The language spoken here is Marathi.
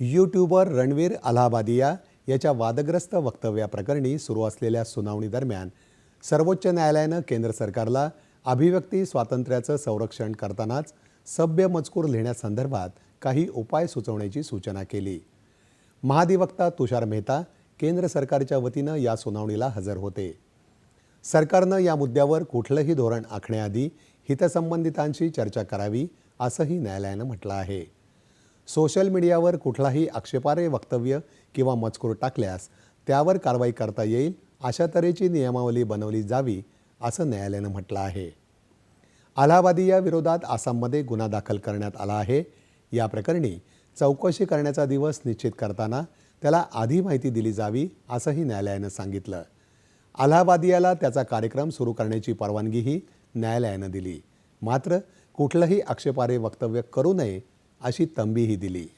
यूट्यूबर रणवीर अलाहाबादिया याच्या वादग्रस्त वक्तव्याप्रकरणी सुरू असलेल्या सुनावणी दरम्यान सर्वोच्च न्यायालयानं केंद्र सरकारला अभिव्यक्ती स्वातंत्र्याचं संरक्षण करतानाच सभ्य मजकूर लिहिण्यासंदर्भात काही उपाय सुचवण्याची सूचना केली. महाधिवक्ता तुषार मेहता केंद्र सरकारच्या वतीनं या सुनावणीला हजर होते. सरकारनं या मुद्द्यावर कुठलंही धोरण आखण्याआधी हितसंबंधितांशी चर्चा करावी असंही न्यायालयानं म्हटलं आहे. सोशल मीडियावर कुठलाही आक्षेपार्ह वक्तव्य किंवा मजकूर टाकल्यास त्यावर कारवाई करता येईल अशा तऱ्हेची नियमावली बनवली जावी असं न्यायालयानं म्हटलं आहे. अलाहाबादी या विरोधात आसाममध्ये गुन्हा दाखल करण्यात आला आहे. या प्रकरणी चौकशी करण्याचा दिवस निश्चित करताना त्याला आधी माहिती दिली जावी असंही न्यायालयानं सांगितलं. अलाहाबादियाला त्याचा कार्यक्रम सुरू करण्याची परवानगीही न्यायालयानं दिली. मात्र कुठलंही आक्षेपारे वक्तव्य करू नये अशी तंबीही दिली.